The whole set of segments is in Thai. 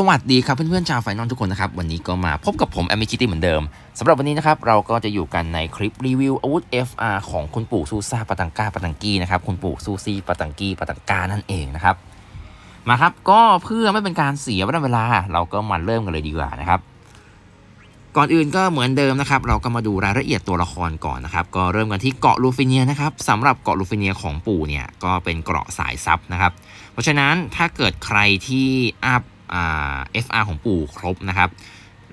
สวัสดีครับเพื่อนๆชาวไฟนอลทุกคนนะครับ วันนี้ก็มาพบกับผมแอมมิคิตี้เหมือนเดิมสำหรับวันนี้นะครับ เราก็จะอยู่กันในคลิปรีวิวอาวุธ FR ของคุณปู่ซูซ่าปาตังกาปาตังกี้นะครับ คุณปู่ซูซี่ปาตังกี้ปาตังกานั่นเองนะครับ มาครับก็เพื่อไม่เป็นการเสียเวลา เราก็มาเริ่มกันเลยดีกว่านะครับ ก่อนอื่นก็เหมือนเดิมนะครับ เราก็มาดูรายละเอียดตัวละครก่อนนะครับ ก็เริ่มกันที่เกาะลูฟิเนียนะครับสำหรับเกาะลูฟิเนียของปู่เนี่ยก็เป็นเกราะสายซับนะครับ เพราะฉะนั้นถ้าเกิดใครที่อัพ FR ของปู่ครบนะครับ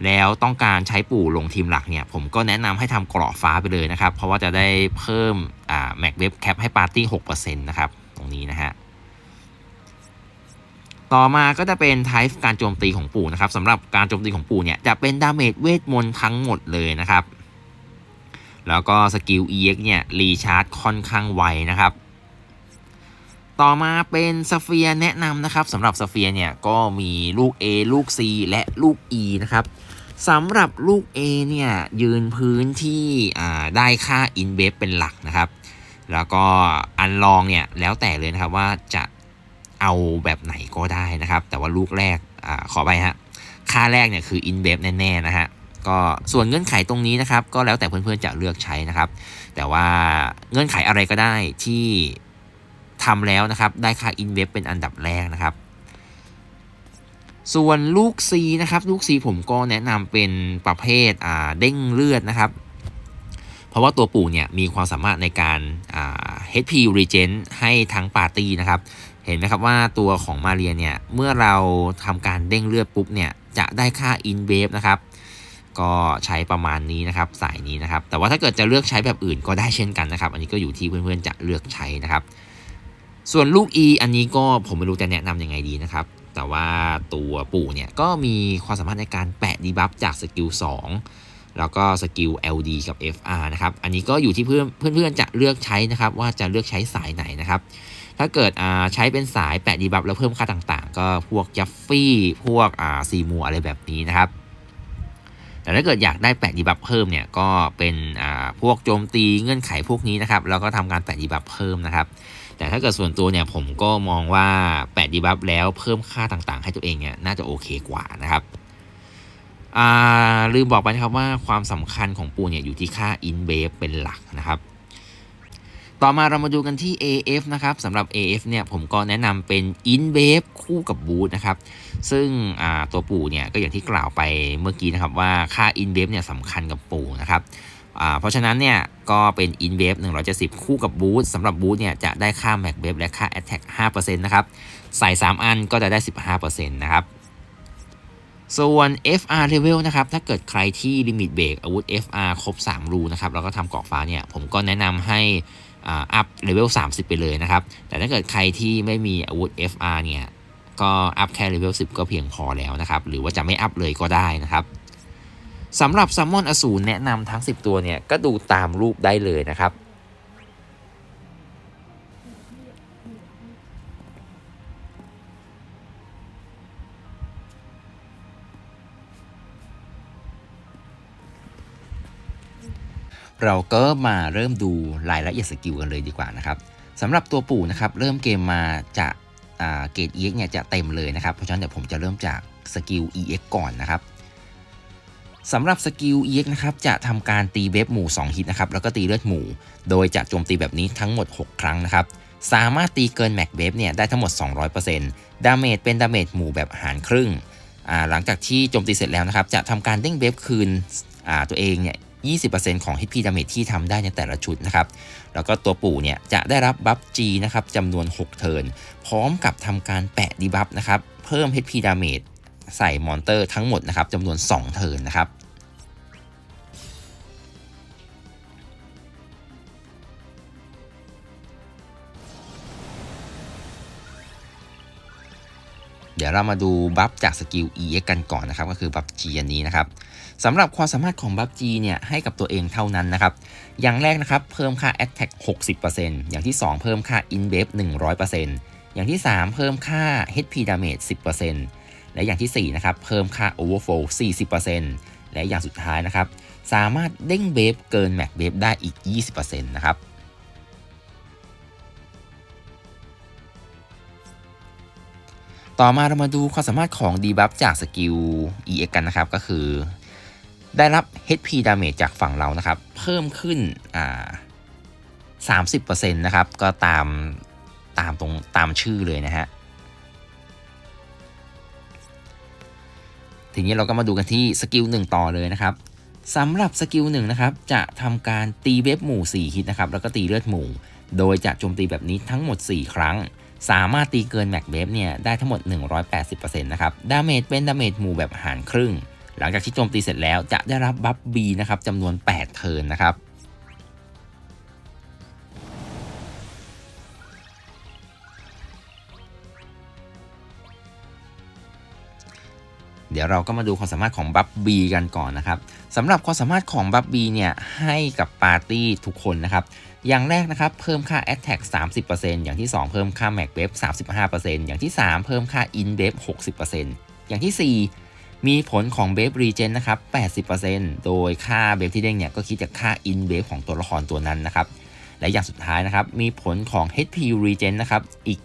แล้วต้องการใช้ปู่ลงทีมหลักเนี่ย ผมก็แนะนำให้ทำเกราะฟ้าไปเลยนะครับ เพราะว่าจะได้เพิ่มอ่า Mac Web Cap ให้ปาร์ตี้6%นะครับ ตรงนี้นะฮะ ต่อมาก็จะเป็นไทป์การโจมตีของปู่นะครับสำหรับการโจมตีของปู่เนี่ย จะเป็นดาเมจเวทมนต์ทั้งหมดเลยนะครับ แล้วก็สกิล EX เนี่ย รีชาร์จค่อนข้างไวนะครับ ต่อมาเป็นสเฟียแนะนำนะครับสำหรับสเฟียเนี่ยก็มีลูก A ลูก C และลูก E นะครับสำหรับลูก A เนี่ยยืนพื้นที่ได้ค่า i n v e เป็นหลักนะครับ แล้วก็อันลองเนี่ยแล้วแต่เลยนะครับว่าจะเอาแบบไหนก็ได้นะครับ แต่ว่าลูกแรกอขอไปฮะค่าแรกเนี่ยคือ i n v e แน่ๆนะฮะก็ส่วนเงื่อนไขตรงนี้นะครับ ก็แล้วแต่เพื่อนๆจะเลือกใช้นะครับ แต่ว่าเงื่อนไขอะไรก็ได้ที่ ทำแล้วนะครับ ได้ค่า in w e b เป็นอันดับแรกนะครับ ส่วนลูก C นะครับ ลูก C ผมก็แนะนำเป็นประเภทเด้งเลือดนะครับ เพราะว่าตัวปู่เนี่ยมีความสามารถในการ HP regen ให้ทั้งปาร์ตี้นะครับ เห็นไหมครับว่าตัวของมาเรียเนี่ย เมื่อเราทำการเด้งเลือดปุ๊บเนี่ย จะได้ค่า in wave นะครับก็ใช้ประมาณนี้นะครับสายนี้นะครับ แต่ว่าถ้าเกิดจะเลือกใช้แบบอื่นก็ได้เช่นกันนะครับ อันนี้ก็อยู่ที่เพื่อนๆจะเลือกใช้นะครับ ส่วนลูก E อันนี้ก็ผมไม่รู้จะแนะนำยังไงดีนะครับ แต่ว่าตัวปู่เนี่ยก็มีความสามารถในการแปะดีบัฟจากสกิล2แล้วก็สกิล LD กับ FR นะครับ อันนี้ก็อยู่ที่เพื่อนเพื่อนๆจะเลือกใช้นะครับ ว่าจะเลือกใช้สายไหนนะครับ ถ้าเกิดใช้เป็นสายแปะดีบัฟแล้วเพิ่มค่าต่างๆ ก็พวกยัฟฟี่พวกซีมูอะไรแบบนี้นะครับแต่ถ้าเกิดอยากได้แปะดีบัฟเพิ่มเนี่ยก็เป็นพวกโจมตีเงื่อนไขพวกนี้นะครับแล้วก็ทำการแปะดีบัฟเพิ่มนะครับ แต่ถ้าเกิดส่วนตัวเนี่ยผมก็มองว่าแปะดีบัฟแล้วเพิ่มค่าต่างๆ ให้ตัวเองเนี่ยน่าจะโอเคกว่านะครับลืมบอกไปนะครับว่าความสำคัญของปูเนี่ยอยู่ที่ค่า in w a v e เป็นหลักนะครับ ต่อมาเรามาดูกันที่ AF นะครับสำหรับ AF เนี่ยผมก็แนะนำเป็น in wave คู่กับบูทนะครับ ซึ่งตัวปูเนี่ยก็อย่างที่กล่าวไปเมื่อกี้นะครับว่าค่า in wave เนี่ยสำคัญกับปูนะครับ เพราะฉะนั้นเนี่ยก็เป็น in wave 170 คู่กับบูทสำหรับบูทเนี่ยจะได้ค่า max wave และค่า attack 5%นะครับใส่ 3 อันก็จะได้ 15%นะครับส่วน FR level นะครับถ้าเกิดใครที่ลิมิตเบรกอาวุธ FR ครบ 3 รูนะครับแล้วก็ทำเกาะฟ้าเนี่ยผมก็แนะนำให้อัพเลเวล30 ไปเลยนะครับ แต่ถ้าเกิดใครที่ไม่มีอาวุธ FR เนี่ย ก็อัพแค่เลเวล10 ก็เพียงพอแล้วนะครับ หรือว่าจะไม่อัพเลยก็ได้นะครับ สำหรับแซัมมอนอสูรแนะนำทั้ง 10 ตัวเนี่ย ก็ดูตามรูปได้เลยนะครับ เราก็มาเริ่มดูรายละเอียดสกิลกันเลยดีกว่านะครับสำหรับตัวปู่นะครับ เริ่มเกมมาจะเกรด EX เนี่ยจะเต็มเลยนะครับ เพราะฉะนั้นเดี๋ยวผมจะเริ่มจากสกิล EX ก่อนนะครับ สำหรับสกิล EX นะครับจะทำการตีเวฟหมู่2ฮิตนะครับแล้วก็ตีเลือดหมู่ โดยจะโจมตีแบบนี้ทั้งหมด 6 ครั้งนะครับสามารถตีเกินแม็กเวฟเนี่ยได้ทั้งหมด 200%ดาเมจเป็นดาเมจหมู่แบบหารครึ่งหลังจากที่โจมตีเสร็จแล้วนะครับจะทำการเด้งเวฟคืนตัวเองเนี่ย20%ของ HP Damage ที่ทำได้ในแต่ละชุดนะครับ แล้วก็ตัวปู่เนี่ยจะได้รับบัฟ G นะครับจำนวน 6 เทิร์น พร้อมกับทำการแปะดีบัฟนะครับ เพิ่ม HP Damage ใส่มอนเตอร์ทั้งหมดนะครับจำนวน 2 เทิร์นนะครับเดี๋ยวเรามาดูบัฟจากสกิล EX กันก่อนนะครับก็คือบัฟ G อันนี้นะครับสำหรับความสามารถของบัฟ G เนี่ยให้กับตัวเองเท่านั้นนะครับ อย่างแรกนะครับเพิ่มค่า Attack 60%อย่างที่ 2 เพิ่มค่า In w a v e 100%อย่างที่ 3 เพิ่มค่า HP Damage 10% และอย่างที่4นะครับเพิ่มค่า Overflow 40%และอย่างสุดท้ายนะครับสามารถเด้งเวฟเกินแม็กเวฟได้อีก 20%นะครับต่อมาเรามาดูความสามารถของดีบัฟจากสกิล EX กันนะครับก็คือ ได้รับ HP damage จากฝั่งเรานะครับ เพิ่มขึ้นอ่า30%นะครับ ก็ตามตามตรงตามชื่อเลยนะฮะ ทีนี้เราก็มาดูกันที่สกิลหนึ่งต่อเลยนะครับสำหรับสกิลหนึ่งนะครับจะทำการตีเว็บหมู่ 4 ฮิตนะครับแล้วก็ตีเลือดหมู่ โดยจะโจมตีแบบนี้ทั้งหมด 4 ครั้ง สามารถตีเกินแม็กเบฟเนี่ยได้ทั้งหมด 180%นะครับดาเมจเป็นดาเมจหมู่แบบหารครึ่ง หลังจากที่โจมตีเสร็จแล้วจะได้รับบัฟบีนะครับจำนวน 8 เทิร์นนะครับ เดี๋ยวเราก็มาดูความสามารถของบัฟบีกันก่อนนะครับสำหรับความสามารถของบัฟบีเนี่ยให้กับปาร์ตี้ทุกคนนะครับ อย่างแรกนะครับเพิ่มค่า Attack 30%อย่างที่ 2 เพิ่มค่า Mac w a v 35%อย่างที่ 3 เพิ่มค่า In w a v 60%อย่างที่ 4 มีผลของ b a v e Regen นะครับ80%โดยค่า b a v e ที่เด้งเนี่ยก็คิดจากค่า In w a v ของตัวละครตัวนั้นนะครับและอย่างสุดท้ายนะครับมีผลของ HP Regen นะครับอีก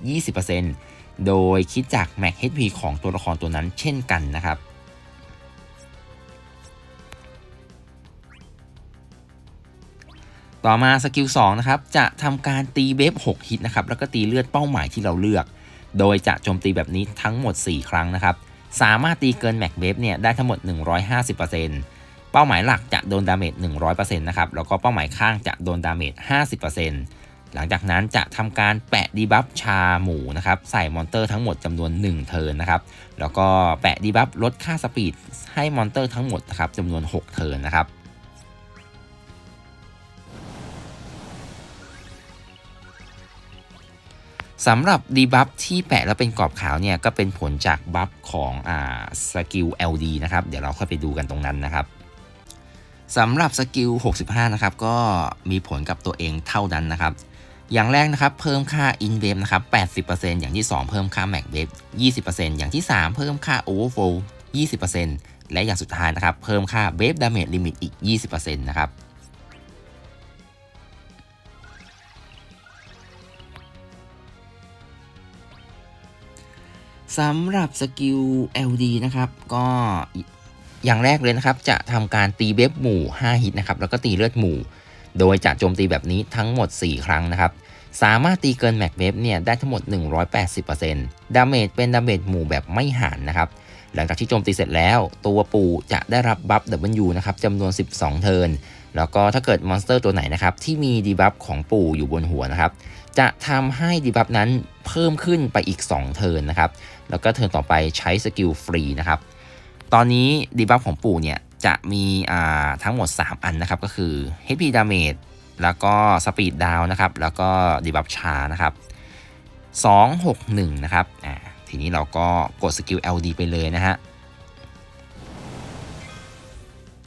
20% โดยคิดจาก Max HP ของตัวละครตัวนั้นเช่นกันนะครับ ต่อมาสกิล2นะครับ จะทำการตีเบฟ6ฮิตนะครับ แล้วก็ตีเลือดเป้าหมายที่เราเลือก โดยจะโจมตีแบบนี้ทั้งหมด 4 ครั้งนะครับ สามารถตีเกินแม็กเบฟเนี่ยได้ทั้งหมด 150%เป้าหมายหลักจะโดนดาเมจ100%นะครับ แล้วก็เป้าหมายข้างจะโดนดาเมจ50% หลังจากนั้นจะทำการแปะดีบัฟชาหมูนะครับใส่มอนเตอร์ทั้งหมดจำนวน 1 เทิร์นนะครับแล้วก็แปะดีบัฟลดค่าสปีดให้มอนเตอร์ทั้งหมดนะครับจำนวน 6 เทิร์นนะครับสำหรับดีบัฟที่แปะแล้วเป็นกรอบขาวเนี่ยก็เป็นผลจากบัฟของอ่าสกิล LD นะครับเดี๋ยวเราค่อยไปดูกันตรงนั้นนะครับสำหรับสกิล 65 นะครับก็มีผลกับตัวเองเท่านั้นนะครับ อย่างแรกนะครับเพิ่มค่า In w a v e นะครับ 80%อย่างที่ 2 เพิ่มค่า Max w a v e 20%อย่างที่ 3 เพิ่มค่า Overflow 20%และอย่างสุดท้ายนะครับ เพิ่มค่า Wave Damage Limit อีก 20%นะครับสำหรับสกิล LD นะครับ ก็อย่างแรกเลยนะครับ จะทำการตีเบฟหมู่ 5 ฮิตนะครับ แล้วก็ตีเลือดหมู่ โดยจะโจมตีแบบนี้ทั้งหมด 4 ครั้งนะครับสามารถตีเกินแม็กเบฟเนี่ยได้ทั้งหมด 180%ดาเมจเป็นดาเมจหมู่แบบไม่หารนะครับ หลังจากที่โจมตีเสร็จแล้ว ตัวปูจะได้รับบัฟ W นะครับจำนวน 12 เทิร์น แล้วก็ถ้าเกิดมอนสเตอร์ตัวไหนนะครับ ที่มีดีบัฟของปู่อยู่บนหัวนะครับ จะทำให้ดีบัฟนั้นเพิ่มขึ้นไปอีก 2 เทิร์นนะครับ แล้วก็เทิร์นต่อไปใช้สกิลฟรีนะครับ ตอนนี้ดีบัฟของปู่เนี่ย จะมีทั้งหมด 3 อันนะครับ ก็คือ HP Damage แล้วก็ Speed Down นะครับ แล้วก็ดีบัฟชานะครับ 2 6 1 นะครับอ่าทีนี้เราก็กดสกิล LD ไปเลยนะฮะ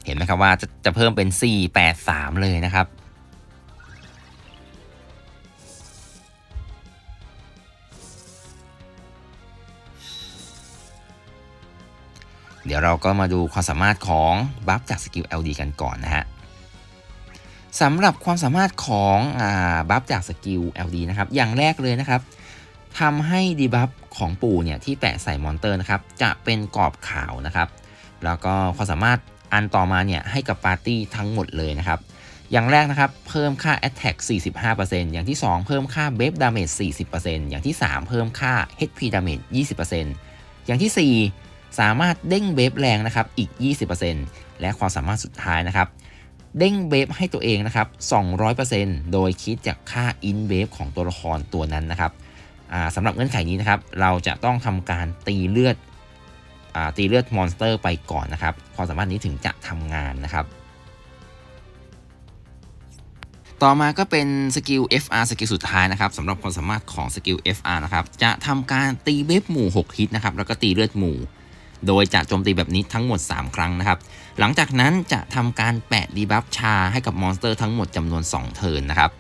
เห็นไหมครับว่าจะจะเพิ่มเป็น 4 8 3 เลยนะครับ เดี๋ยวเราก็มาดูความสามารถของบัฟจากสกิล LD กันก่อนนะฮะสำหรับความสามารถของบัฟจากสกิล LD นะครับ อย่างแรกเลยนะครับทำให้ดีบัฟของปู่เนี่ยที่แปะใส่มอนเตอร์นะครับ จะเป็นกรอบขาวนะครับ แล้วก็ความสามารถอันต่อมาเนี่ยให้กับปาร์ตี้ทั้งหมดเลยนะครับ อย่างแรกนะครับ เพิ่มค่า Attack 45%อย่างที่ 2 เพิ่มค่า b a f e Damage 40%อย่างที่ 3 เพิ่มค่า HP Damage 20%อย่างที่ 4 สามารถเด้งเบฟแรงนะครับอีก 20%และความสามารถสุดท้ายนะครับ เด้งเบฟให้ตัวเองนะครับ 200%โดยคิดจากค่า In w a v e ของตัวละครตัวนั้นนะครับสำหรับเงื่อนไขนี้นะครับ เราจะต้องทำการตีเลือดตีเลือดมอนสเตอร์ไปก่อนนะครับ ความสามารถนี้ถึงจะทำงานนะครับต่อมาก็เป็นสกิล FR สกิลสุดท้ายนะครับสำหรับความสามารถของสกิล FR นะครับ จะทำการตีเบฟหมู่ 6 ฮิตนะครับ แล้วก็ตีเลือดหมู่ โดยจะโจมตีแบบนี้ทั้งหมด 3 ครั้งนะครับ หลังจากนั้นจะทำการแปะดีบัฟชาให้กับมอนสเตอร์ทั้งหมดจำนวน 2 เทิร์นนะครับ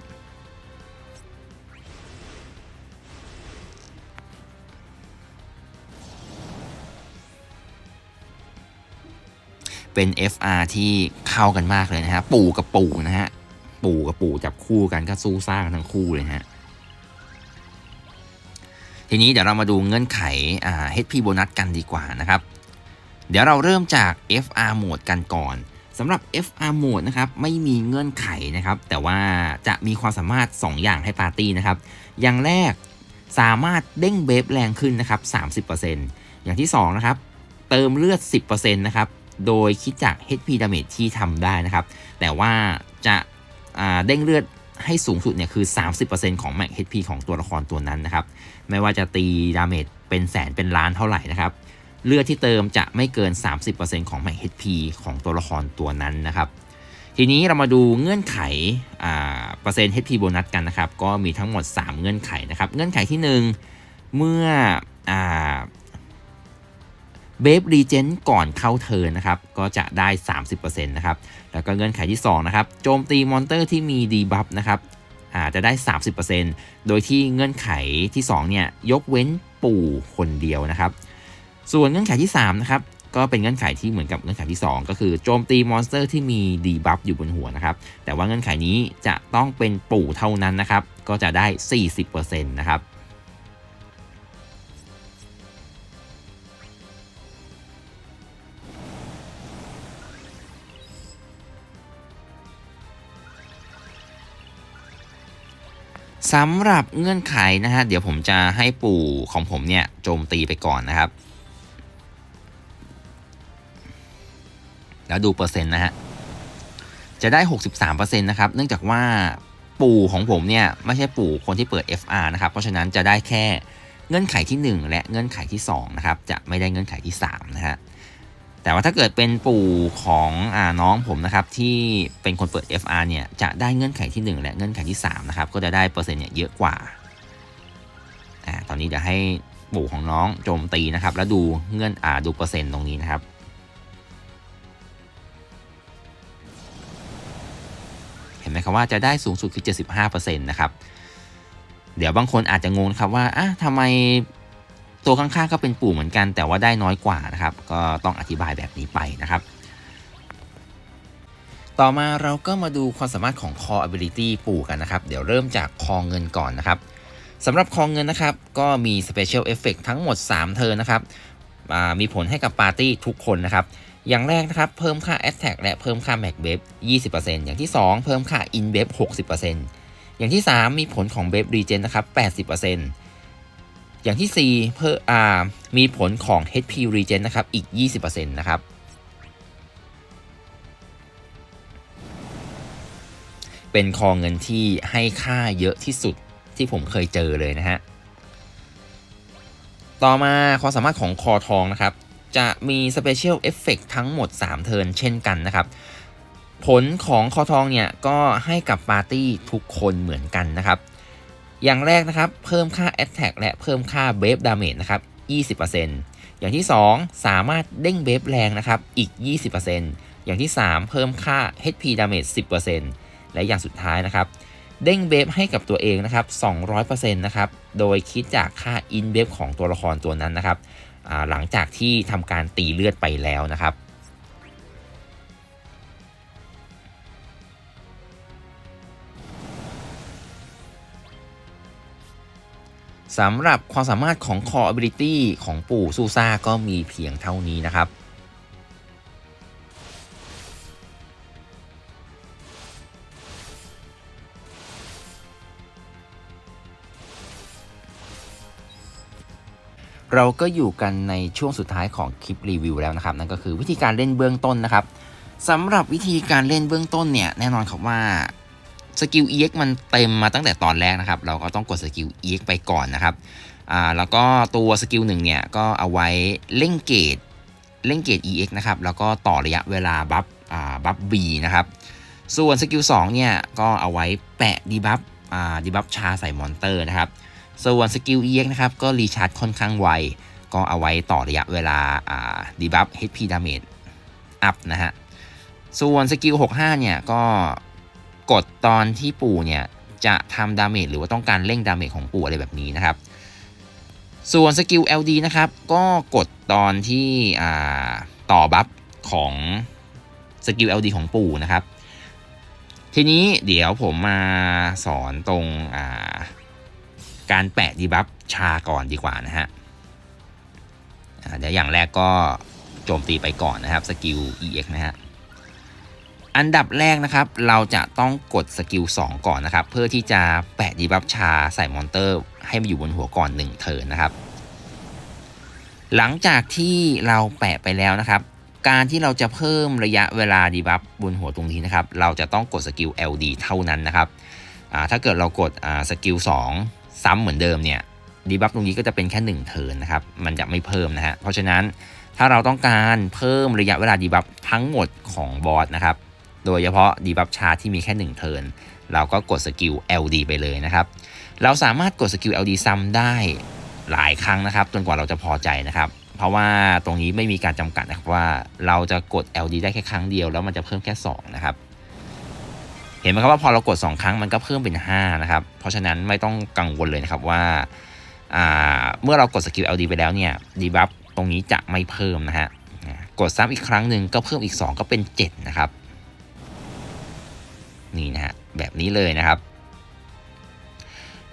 เป็น FR ที่เข้ากันมากเลยนะฮะ ปู่กับปู่นะฮะ ปู่กับปู่จับคู่กันก็สู้ซ่ากันทั้งคู่เลยฮะ ทีนี้เดี๋ยวเรามาดูเงื่อนไขอ่า HP โบนัสกันดีกว่านะครับ เดี๋ยวเราเริ่มจาก FR Mode กันก่อนสำหรับ FR Mode นะครับไม่มีเงื่อนไขนะครับ แต่ว่าจะมีความสามารถ 2 อย่างให้ปาร์ตี้นะครับ อย่างแรกสามารถเด้งเบฟแรงขึ้นนะครับ 30%อย่างที่ 2 นะครับ เติมเลือด 10%นะครับ โดยคิดจาก HP Damage ที่ทำได้นะครับ แต่ว่าจะาเด้งเลือดให้สูงสุดเนี่ยคือ 30%ของ Max HP ของตัวละครตัวนั้นนะครับ ไม่ว่าจะตีดาเมจเป็นแสนเป็นล้านเท่าไหร่นะครับ เลือดที่เติมจะไม่เกิน 30%ของ Max HP ของตัวละครตัวนั้นนะครับ ทีนี้เรามาดูเงื่อนไขอ่าเปอร์เซ็นต์ HP โบนัสกันนะครับ ก็มีทั้งหมด 3 เงื่อนไขนะครับ เงื่อนไขที่ 1 เมื่ออ่าเบฟรีเจนก่อนเข้าเทิร์นนะครับ ก็จะได้ 30%นะครับ แล้วก็เงื่อนไขที่ 2 นะครับ โจมตีมอนเตอร์ที่มีดีบัฟนะครับอ่าจะได้ 30%โดยที่เงื่อนไขที่ 2 เนี่ย ยกเว้นปู่คนเดียวนะครับ ส่วนเงื่อนไขที่3นะครับก็เป็นเงื่อนไขที่เหมือนกับเงื่อนไขที่ 2 ก็คือโจมตีมอนสเตอร์ที่มีดีบัฟอยู่บนหัวนะครับ แต่ว่าเงื่อนไขนี้จะต้องเป็นปู่เท่านั้นนะครับ ก็จะได้ 40%นะครับ สำหรับเงื่อนไขนะฮะ เดี๋ยวผมจะให้ปู่ของผมเนี่ยโจมตีไปก่อนนะครับ แล้วดูเปอร์เซ็นต์นะฮะ จะได้ 63%นะครับ เนื่องจากว่าปู่ของผมเนี่ย ไม่ใช่ปู่คนที่เปิด FR นะครับ เพราะฉะนั้นจะได้แค่เงื่อนไขที่ 1 และเงื่อนไขที่ 2 นะครับ จะไม่ได้เงื่อนไขที่ 3 นะฮะ แต่ว่าถ้าเกิดเป็นปู่ของอน้องผมนะครับ ที่เป็นคนเปิด FR เนี่ย จะได้เงื่อนไขที่ 1 และเงื่อนไขที่ 3 นะครับ ก็จะได้เปอร์เซ็นต์เนี่ยเยอะกว่าอ่าตอนนี้เดี๋ยวให้ปู่ของน้องโจมตีนะครับ แล้วดูเงื่อนอ่าดูเปอร์เซ็นต์ตรงนี้นะครับ เห็นไหมครับว่าจะได้สูงสุดคือ 75%นะครับ เดี๋ยวบางคนอาจจะงงครับว่าอะทำไมตัวข้างๆก็เป็นปู่เหมือนกัน แต่ว่าได้น้อยกว่านะครับ ก็ต้องอธิบายแบบนี้ไปนะครับ ต่อมาเราก็มาดูความสามารถของ Core Ability ปู่กันนะครับ เดี๋ยวเริ่มจากคอเงินก่อนนะครับสำหรับคอเงินนะครับ ก็มี Special Effect ทั้งหมด 3เทิร์นะครับมีผลให้กับปาร์ตี้ทุกคนนะครับ อย่างแรกนะครับ เพิ่มค่า Attack และเพิ่มค่า Max b a f 20%อย่างที่ 2 เพิ่มค่า In b a f 60%อย่างที่ 3 มีผลของ b a f Regen นะครับ80%อย่างที่4เพิ่มอ่ามีผลของ HP Regen นะครับอีก 20%นะครับเป็นคอเงินที่ให้ค่าเยอะที่สุดที่ผมเคยเจอเลยนะฮะ ต่อมาความสามารถของคอทองนะครับ จะมี Special Effect ทั้งหมด 3 เทิร์นเช่นกันนะครับ ผลของคอทองเนี่ย ก็ให้กับปาร์ตี้ทุกคนเหมือนกันนะครับ อย่างแรกนะครับ เพิ่มค่า Attack และเพิ่มค่า b a f Damage นะครับ 20%อย่างที่ 2 สามารถเด้งเบฟแรงนะครับอีก 20%อย่างที่ 3 เพิ่มค่า HP Damage 10%และอย่างสุดท้ายนะครับ เด้งเบฟให้กับตัวเองนะครับ 200%นะครับ โดยคิดจากค่า in เบฟของตัวละครตัวนั้นนะครับ หลังจากที่ทำการตีเลือดไปแล้วนะครับสำหรับความสามารถของ Core Ability ของปู่ซูซ่าก็มีเพียงเท่านี้นะครับ เราก็อยู่กันในช่วงสุดท้ายของคลิปรีวิวแล้วนะครับนั่นก็คือวิธีการเล่นเบื้องต้นนะครับสำหรับวิธีการเล่นเบื้องต้นเนี่ยแน่นอนครับว่าสกิล EX มันเต็มมาตั้งแต่ตอนแรกนะครับ เราก็ต้องกดสกิล EX ไปก่อนนะครับอ่าแล้วก็ตัวสกิลหนึ่งเนี่ยก็เอาไว้เล่งเกตเล่งเกต EX นะครับแล้วก็ต่อระยะเวลาบัฟอ่าบัฟ B นะครับส่วนสกิล2เนี่ยก็เอาไว้แปะดีบัฟอ่าดีบัฟชาใส่มอนเตอร์นะครับ ส่วนสกิล EX นะครับก็รีชาร์จค่อนข้างไว ก็เอาไว้ต่อระยะเวลาดีบัฟ HP Damage อัพนะฮะ ส่วนสกิล 65 เนี่ย ก็กดตอนที่ปู่เนี่ย จะทำดาเมจหรือว่าต้องการเร่งดาเมจของปู่อะไรแบบนี้นะครับ ส่วนสกิล LD นะครับ ก็กดตอนที่ต่อบัฟของสกิล LD ของปู่นะครับ ทีนี้เดี๋ยวผมมาสอนตรงอ่า การแปะดีบัฟชาก่อนดีกว่านะฮะเดี๋ยวอย่างแรกก็โจมตีไปก่อนนะครับสกิล EX นะฮะอันดับแรกนะครับเราจะต้องกดสกิล2 ก่อนนะครับ เพื่อที่จะแปะดีบัฟชาใส่มอนเตอร์ ให้มันอยู่บนหัวก่อน 1 เทิร์นนะครับ หลังจากที่เราแปะไปแล้วนะครับ การที่เราจะเพิ่มระยะเวลาดีบัฟบนหัวตรงนี้นะครับ เราจะต้องกดสกิล LD เท่านั้นนะครับถ้าเกิดเรากดสกิล2 ซ้ำเหมือนเดิมเนี่ยดีบัฟตรงนี้ก็จะเป็นแค่1เทิร์นนะครับ มันจะไม่เพิ่มนะฮะ เพราะฉะนั้นถ้าเราต้องการเพิ่มระยะเวลาดีบัฟทั้งหมดของบอสนะครับ โดยเฉพาะดีบัฟชาที่มีแค่1เทิร์นเราก็กดสกิล LD ไปเลยนะครับ เราสามารถกดสกิล LD ซ้ำได้หลายครั้งนะครับ จนกว่าเราจะพอใจนะครับ เพราะว่าตรงนี้ไม่มีการจำกัดนะครับว่าเราจะกด LD ได้แค่ครั้งเดียวแล้วมันจะเพิ่มแค่2นะครับ เห็นไหมครับว่าพอเรากด 2 ครั้งมันก็เพิ่มเป็น 5 นะครับ เพราะฉะนั้นไม่ต้องกังวลเลยนะครับว่าเมื่อเรากดสกิล LD ไปแล้วเนี่ยดีบัฟตรงนี้จะไม่เพิ่มนะฮะกดซ้ำอีกครั้งหนึ่งก็เพิ่มอีก 2 ก็เป็น 7 นะครับ นี่นะฮะแบบนี้เลยนะครับ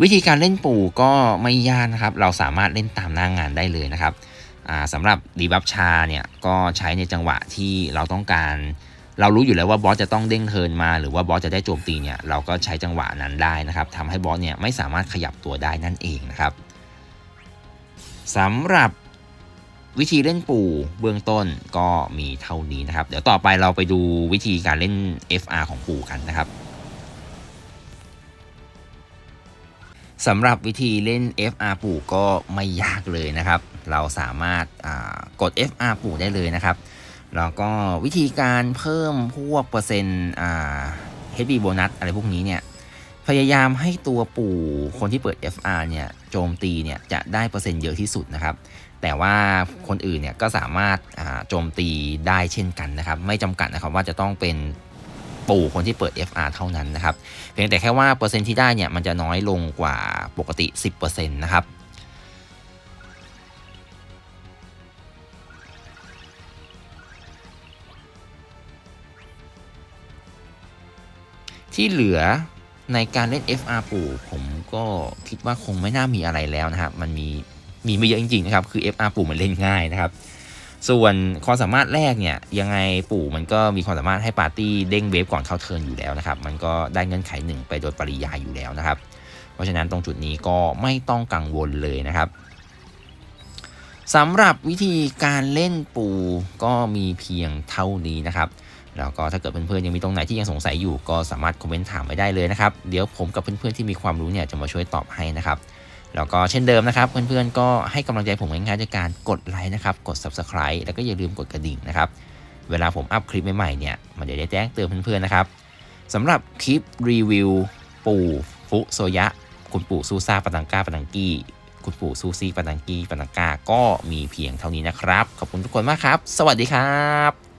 วิธีการเล่นปู่ก็ไม่ยากนะครับ เราสามารถเล่นตามหน้างงานได้เลยนะครับสำหรับดีบัฟชาเนี่ยก็ใช้ในจังหวะที่เราต้องการ เรารู้อยู่แล้วว่าบอสจะต้องเด้งเทินมาหรือว่าบอสจะได้โจมตีเนี่ยเราก็ใช้จังหวะนั้นได้นะครับทำให้บอสเนี่ยไม่สามารถขยับตัวได้นั่นเองนะครับสำหรับวิธีเล่นปู่เบื้องต้นก็มีเท่านี้นะครับ เดี๋ยวต่อไปเราไปดูวิธีการเล่น FR ของปู่กันนะครับสำหรับวิธีเล่น FR ปู่ก็ไม่ยากเลยนะครับ เราสามารถกด FR ปู่ได้เลยนะครับ แล้วก็วิธีการเพิ่มพวกเปอร์เซ็นต์ HB โบนัสอะไรพวกนี้เนี่ยพยายามให้ตัวปู่คนที่เปิด FR เนี่ยโจมตีเนี่ยจะได้เปอร์เซ็นต์เยอะที่สุดนะครับ แต่ว่าคนอื่นเนี่ยก็สามารถโจมตีได้เช่นกันนะครับ ไม่จำกัดนะครับว่าจะต้องเป็นปู่คนที่เปิด FR เท่านั้นนะครับ เพียงแต่แค่ว่าเปอร์เซ็นต์ที่ได้เนี่ยมันจะน้อยลงกว่าปกติ 10%นะครับ ที่เหลือในการเล่น FR ปู่ผมก็คิดว่าคงไม่น่ามีอะไรแล้วนะครับ มันมีมีไม่เยอะจริงๆนะครับ คือ FR ปู่มันเล่นง่ายนะครับ ส่วนความสามารถแรกเนี่ยยังไงปู่มันก็มีความสามารถให้ปาร์ตี้เด้งเวฟก่อนเข้าเทิร์นอยู่แล้วนะครับ มันก็ได้เงื่อนไขหนึ่งไปโดยปริยายอยู่แล้วนะครับ เพราะฉะนั้นตรงจุดนี้ก็ไม่ต้องกังวลเลยนะครับสำหรับวิธีการเล่นปู่ก็มีเพียงเท่านี้นะครับ แล้วก็ถ้าเกิดเพื่อนๆยังมีตรงไหนที่ยังสงสัยอยู่ก็สามารถคอมเมนต์ถามไว้ได้เลยนะครับ เดี๋ยวผมกับเพื่อนๆที่มีความรู้เนี่ยจะมาช่วยตอบให้นะครับ แล้วก็เช่นเดิมนะครับ เพื่อนๆก็ให้กำลังใจผมง่ายๆด้วยการกดไลค์นะครับ กด Subscribe แล้วก็อย่าลืมกดกระดิ่งนะครับ เวลาผมอัพคลิปใหม่ๆเนี่ยมันจะได้แจ้งเตือนเพื่อนๆนะครับสำหรับคลิปรีวิวปู่ฟุโซยะ คุณปู่ซูซาปาตังก้าปาตังกี้คุณปู่ซูซี่ปาตังกี้ปาตังกาก็มีเพียงเท่านี้นะครับ ขอบคุณทุกคนมากครับ สวัสดีครับ